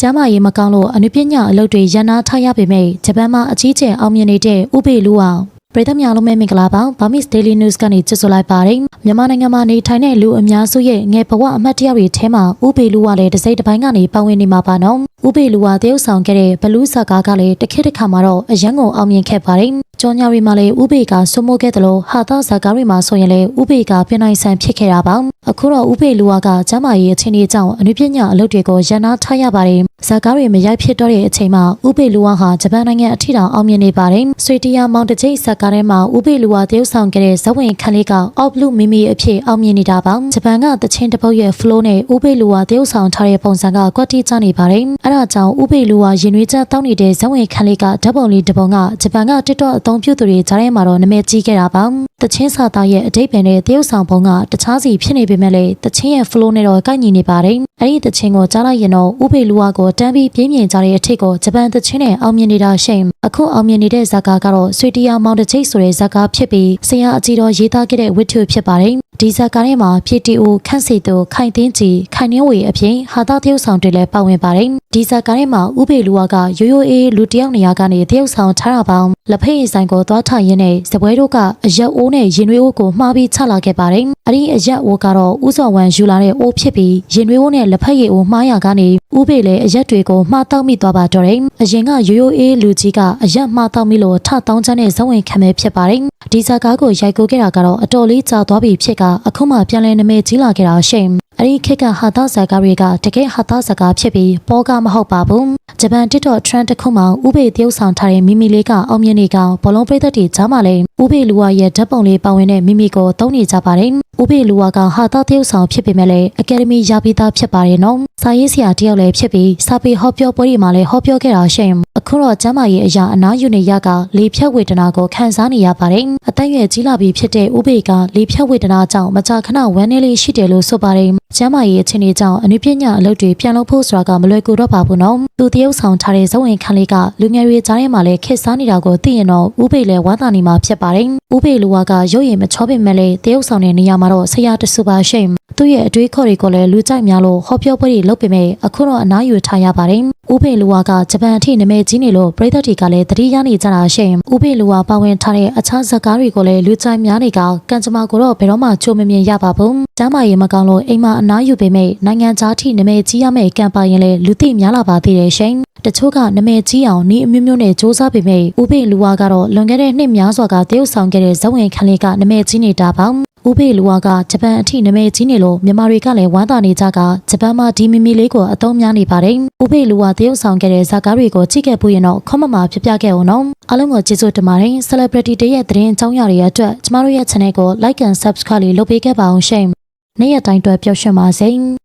ကျမ်းမာရေးမကောင်းလို့အနုပညာအလုပ်တွေရန်နာထားရပေမဲ့ဂျပန်မှာအကြီးကျယ်အောင်မြင်နေတဲ့ဥပေလူအောင်ပြည်သူများလုံးမဲ့မင်္ဂလာပါဘာမစ် Daily News ကနေကြိုဆိုလိုက်ပါတယ်မြန်မာနိုင်ငံမှာနေထိုင်တဲ့လူအများစုရဲ့ငယ်ဘဝအမှတ်တရတွေထဲမှာဥပေလူကလည်းတစ်စိတ်တစ်ပိုင်းကနေပါဝင်နေမှာပါနော်ဥပေလူကတရုတ်ဆောင်ခဲ့တဲ့ဘလူးဇာကားကလည်းတစ်ခေတ်တစ်ခါမှာတော့အရန်ကိုအောင်မြင်ခဲ့ပါတယ် ကြောညာရီမှာလည်းဥပေကဆွမိုးခဲ့တယ်လို့ဟာသာဇာကားတွေမှာဆိုရင်လည်းဥပေကပြင်နိုင်ဆန်ဖြစ်ခဲ့တာပါအခုတော့ဥပေလူကကျမ်းမာရေးအခြေအနေကြောင့်အနုပညာအလုပ်တွေကိုရန်နာထားရပါတယ် ဇာကားတွေမရိုက်ဖြစ်တော့တဲ့အချိန်မှာဥပေလူဟာဂျပန်နိုင်ငံအထိတောင်အောင်မြင်နေပါတယ်ဆွေတီယာမောင်တချိတ်ဇာကားထဲမှာဥပေလူကတရုတ်ဆောင်ခဲ့တဲ့ဇဝင်ခန်းလေးကအော့ဘလူးမီမီအဖြစ်အောင်မြင်နေတာပါဂျပန်ကတချင်းတစ်ပုတ်ရဲ့ flow နဲ့ဥပေလူကတရုတ်ဆောင်ထားတဲ့ပုံစံကကွက်တိကျနေပါတယ်အဲဒါကြောင့်ဥပေလူကရင်နွေးချက်တောင်းနေတဲ့ဇဝင်ခန်းလေးကဓာတ်ပုံလေးတစ်ပုံကဂျပန်က TikTok အသုံးပြုသူတွေကြားထဲမှာတော့နာမည်ကြီးခဲ့တာပါတချင်းစာသားရဲ့အတိတ်ပင်နဲ့တရုတ်ဆောင်ပုံကတခြားစီဖြစ်နေပေမဲ့လည်းတချင်းရဲ့ flow နဲ့တော့ကိုက်ညီနေပါတယ်အဲ့ဒီတချင်းကိုကြားလိုက်ရင်တော့ဥပေလူဝါကိုတန်းပြီးပြင်းပြင်းကြတဲ့အထိတ်ကိုဂျပန်တချင်းနဲ့အောင်မြင်နေတာရှိအခုအောင်မြင်နေတဲ့ဇာကာကတော့ဆွေတီယာမောင်တချိတ်ဆိုတဲ့ဇာကာဖြစ်ပြီးဆရာအကြီးတော်ရေးသားခဲ့တဲ့ဝတ္ထုဖြစ်ပါတယ်ဒီဇာကာထဲမှာပြည်တီအိုခန့်စီတိုခိုင်တင်းကြီးခိုင်နှင်းဝေအပြင်ဟာသားတရုတ်ဆောင်တွေလည်းပါဝင်ပါတယ်ဒီဇာကာထဲမှာဥပေလူဝါကရိုးရိုးအေးလူတယောက်နေရာကနေတရုတ်ဆောင်ထားတာပေါင်းလက်ဖက်ရည်ဆိုင်ကိုသွားထရင်းနဲ့ဇပွဲတို့ကအရက်အိုးနဲ့ရင်နွေးအိုးကိုမှားပြီးချလာခဲ့ပါတယ်အဲ့ဒီအရက်အိုးကတော့ဥစော်ဝမ်ယူလာတဲ့အိုးဖြစ်ပြီးရင်နွေးအိုးနဲ့လက်ဖက်ရည်အိုးမှားရကနေဥပေလည်းအရက်တွေကိုမှားတောက်မိသွားပါတော့တယ်အရင်ကရိုးရိုးအေးလူကြီးကအရက်မှားတောက်မိလို့ထတောင်းချမ်းတဲ့ဇဝင်ခံပဲဖြစ်ပါတယ်ဒီဇာကားကိုရိုက်ကူးခဲ့တာကတော့အတော်လေးကြာသွားပြီဖြစ်ကအခုမှပြန်လည်နမိတ်ကြီးလာခဲ့တာရှိ အဲ့ဒီခေတ်ကဟာတာဇာကားတွေကတကယ်ဟာတာဇာကားဖြစ်ပြီးပေါ်ကမဟုတ်ပါဘူးဂျပန် TikTok trend တစ်ခုမှာဥပေတရုပ်ဆောင်ထားတဲ့မိမိလေးကအောင်မြင်နေကဘောလုံးပရိသတ်တွေကြားမှာလည်းဥပေလူဝါရဲ့ဓာတ်ပုံလေးပါဝင်တဲ့မိမိကိုသုံးနေကြပါတယ်ဥပေလူဝါကဟာတာတရုပ်ဆောင်ဖြစ်ပေမဲ့လည်းအကယ်ဒမီရပြီးသားဖြစ်ပါတယ်နော်စာရေးဆရာတယောက်လည်းဖြစ်ပြီးစာပေဟောပြောပွဲတွေမှာလည်းဟောပြောခဲ့တာရှိအခုတော့ကျမ်းမာရေးအရာအနာယူနေရကလေဖြတ်ဝေဒနာကိုခံစားနေရပါတယ် အသက်အရွယ်ကြီးလာပြီဖြစ်တဲ့ဥပေကလေဖြတ်ဝေဒနာကြောင့်မကြာခဏဝမ်းနည်းလေးရှိတယ်လို့ဆိုပါတယ်ကျမ်းမာရေးအခြေအနေကြောင့်အနုပညာအလုပ်တွေပြန်လုပ်ဖို့ဆိုတာကမလွယ်ကူတော့ပါဘူးနော်သူတရုပ်ဆောင်ထားတဲ့ဇဝင်ခန်းလေးကလူငယ်တွေကြားထဲမှာလည်းခက်စားနေတာကိုသိရင်တော့ဥပေလည်းဝါသာနေမှာဖြစ်ပါတယ်ဥပေလူဝါကရုပ်ရည်မချောပေမဲ့လည်းတရုပ်ဆောင်တဲ့နေရာမှာတော့ဆရာတဆူပါရှိ သူ့ရဲ့အတွေးခေါ်တွေကိုလည်းလူကြိုက်များလို့ဟောပြောပွဲတွေလုပ်ပေမဲ့အခုတော့အနားယူထားရပါတယ်ဥပေလူဝါကဂျပန်အထိနာမည်ကြီးနေလို့ပြည်သက်တွေကလည်းသတိရနေကြတာရှိဥပေလူဝါပါဝင်ထားတဲ့အခြားဇာတ်ကားတွေကိုလည်းလူကြိုက်များနေကကံကြမ္မာကိုတော့ဘယ်တော့မှချိုးမမြင်ရပါဘူးကျမ်းမာရေးမကောင်းလို့အိမ်မှာအနားယူပေမဲ့နိုင်ငံခြားထိနာမည်ကြီးရမယ့်ကံပါရင်လည်းလူသိများလာပါသေးတယ်ရှင်တချို့ကနာမည်ကြီးအောင်ဤအမျိုးမျိုးနဲ့စ조사ပေမဲ့ဥပေလူဝါကတော့လွန်ခဲ့တဲ့နှစ်များစွာကတရုတ်ဆောင်ခဲ့တဲ့ဇဝင်ခန်းလေးကနာမည်ကြီးနေတာပါ ဥပေလူဝါကဂျပန်အထိနာမည်ကြီးနေလို့မြန်မာတွေကလည်းဝမ်းသာနေကြကဂျပန်မှာဒီမီမီလေးကိုအသုံးများနေပါတယ်။ဥပေလူဝါတရုတ်ဆောင်ခဲ့တဲ့ဇာကားတွေကိုကြည့်ခဲ့ဖို့ရင်တော့ခွန်မမပြပြခဲ့အောင်နော်။အားလုံးကိုကျေးဇူးတင်ပါတယ်။ celebrity တွေရဲ့သတင်းအကြောင်းအရာတွေအတွက်ကျမတို့ရဲ့ channel ကို like and subscribe လေးလုပ်ပေးခဲ့ပါအောင်ရှင်။နေ့ရက်တိုင်းအတွက်ပျော်ရွှင်ပါစေ။